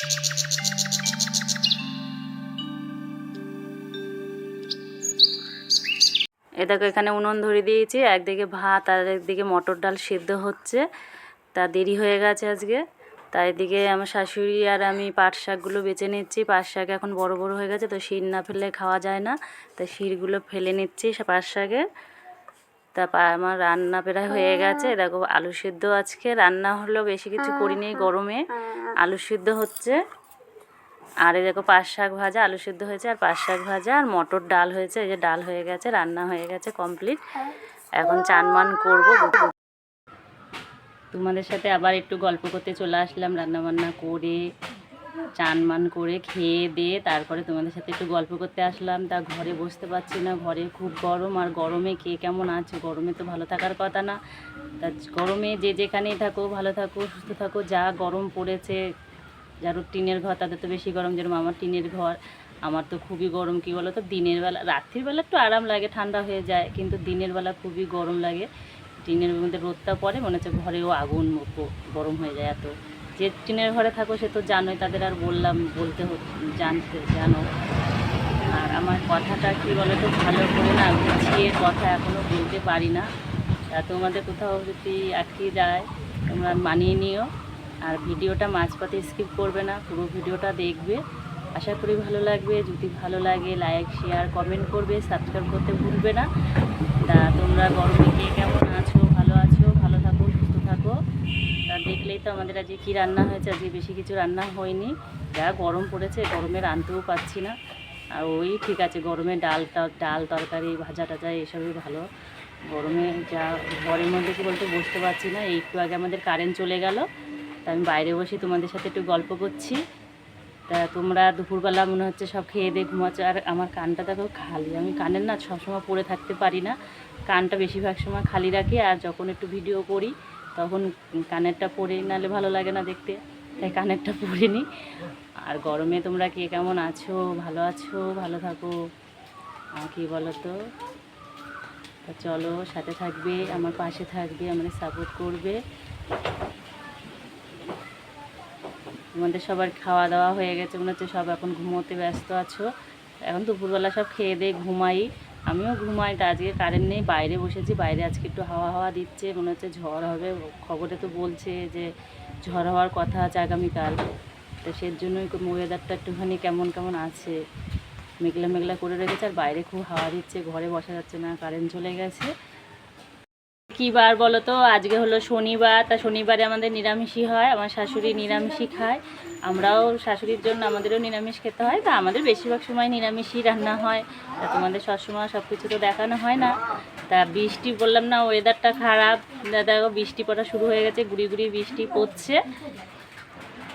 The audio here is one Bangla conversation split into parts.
এ দেখো, এখানে উনুন ধরে দিয়েছি। একদিকে ভাত আর একদিকে মটর ডাল সিদ্ধ হচ্ছে। তা দেরি হয়ে গেছে আজকে। তাই এদিকে আমার শাশুড়ি আর আমি পাট শাকগুলো বেছে নিচ্ছি। পাট শাক এখন বড় বড় হয়ে গেছে, তো শির না ফেললে খাওয়া যায় না। তাই শিরগুলো ফেলে নিচ্ছি পাট শাকের তা পা- আমার রান্না প্রায় হয়ে গেছে। দেখো আলু সিদ্ধ আজকে। রান্না হলো বেশি কিছু করিনি গরমে। আলু সিদ্ধ হচ্ছে। আর এই দেখো পাঁচ শাক ভাজা আলু সিদ্ধ হয়েছে আর পাঁচ শাক ভাজা। আর মটর ডাল হয়েছে এই যে ডাল হয়ে গেছে রান্না হয়ে গেছে কমপ্লিট। এখন চান মান করব। তোমাদের সাথে আবার একটু গল্প করতে চলে আসলাম রান্না বান্না করে। চান মান করে খেয়ে দিয়ে তারপরে তোমাদের সাথে একটু গল্প করতে আসলাম। তা ঘরে বসতে পারছি না ঘরে খুব গরম আর গরমে কে কেমন আছে? গরমে তো ভালো থাকার কথা না। তা গরমে যে যেখানেই থাকো, ভালো থাকো, সুস্থ থাকো, যা গরম পড়েছে যারও টিনের ঘর, তাদের তো বেশি গরম, যেরকম আমার টিনের ঘর, আমার তো খুবই গরম, কী বলো তো? দিনের বেলা, রাত্রির বেলা একটু আরাম লাগে, ঠান্ডা হয়ে যায়, কিন্তু দিনের বেলা খুবই গরম লাগে। টিনের মধ্যে রোদটা পড়ে, মনে হচ্ছে ঘরেও আগুন গরম হয়ে যায় এত। যে টিনের ঘরে থাকো সে তো জানোই, তাদের আর বললাম, বলতে জানতে, জানো। আর আমার কথাটা কী বলো তো ভালো করে না গুছিয়ে কথা এখনও বলতে পারি না। তা তোমাদের কোথাও যদি আটকে যায়, তোমরা মানিয়ে নিও। আর ভিডিওটা মাঝপথে স্কিপ করবে না, পুরো ভিডিওটা দেখবে। আশা করি ভালো লাগবে। যদি ভালো লাগে লাইক শেয়ার কমেন্ট করবে সাবস্ক্রাইব করতে ভুলবে না। তা তোমরা গরমে গিয়ে কেমন আছো ভালো থাকো সুস্থ থাকো তা দেখলেই তো আমাদের আজকে কী রান্না হয়েছে? আজকে বেশি কিছু রান্না হয়নি। যা গরম পড়েছে গরমে রাঁধতেও পারছি না। আর ওই ঠিক আছে, গরমে ডাল ডাল তরকারি, ভাজা টাজা এসবই ভালো। গরমে যা ঘরের মধ্যে কি বলতে, বসতে পারছি না। একটু আগে আমাদের কারেন্ট চলে গেল। তা আমি বাইরে বসে তোমাদের সাথে একটু গল্প করছি। তা তোমরা দুপুরবেলা মনে হচ্ছে সব খেয়ে দিয়ে ঘুমাচ্ছ। আর আমার কানটা দেখো খালি। আমি কানের না সবসময় পরে থাকতে পারি না। কানটা বেশিরভাগ সময় খালি রাখি। আর যখন একটু ভিডিও করি তখন কানেরটা পরে নালে ভালো লাগে না দেখতে, তাই কানেরটা পরে নিই। আর গরমে তোমরা কে কেমন আছো? ভালো আছো? ভালো থাকো। কি বলো তা চলো, সাথে থাকবে, আমার পাশে থাকবে, আমাদের সাপোর্ট করবে। তোমাদের সবার খাওয়া দাওয়া হয়ে গেছে, মনে হচ্ছে সব এখন ঘুমোতে ব্যস্ত আছো। এখন দুপুরবেলা সব খেয়ে দিয়ে ঘুমাই। আমিও ঘুমাই, তা আজকে কারেন্ট নেই, বাইরে বসেছি, বাইরে আজকে একটু হাওয়া হাওয়া দিচ্ছে, মনে হচ্ছে ঝড় হবে, খবরে তো বলছে যে ঝড় হওয়ার কথা আছে আগামীকাল, তো সের জন্যই ওয়েদারটা একটুখানি কেমন কেমন আছে। মেঘলা মেঘলা করে রেখেছে, আর বাইরে খুব হাওয়া দিচ্ছে, ঘরে বসা যাচ্ছে না কারেন্ট চলে গেছে। কি বার বলো তো আজকে হলো শনিবার, তা শনিবারে আমাদের নিরামিষই হয়, আমার শাশুড়ি নিরামিষই খায়। আমরাও শাশুড়ির জন্য আমাদেরও নিরামিষ খেতে হয়, তা আমাদের বেশিরভাগ সময় নিরামিষই রান্না হয়। তা তোমাদের সবসময় সব কিছু তো দেখানো হয় না। তা বৃষ্টি, বললাম না ওয়েদারটা খারাপ। দেখো, বৃষ্টি পড়া শুরু হয়ে গেছে, গুড়ি গুড়ি বৃষ্টি পড়ছে।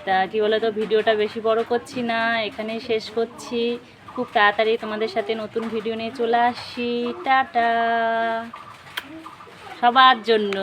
তা কি বলো তো ভিডিওটা বেশি বড় করছি না, এখানেই শেষ করছি। খুব তাড়াতাড়ি তোমাদের সাথে নতুন ভিডিও নিয়ে চলে আসি টাটা! সবার জন্য।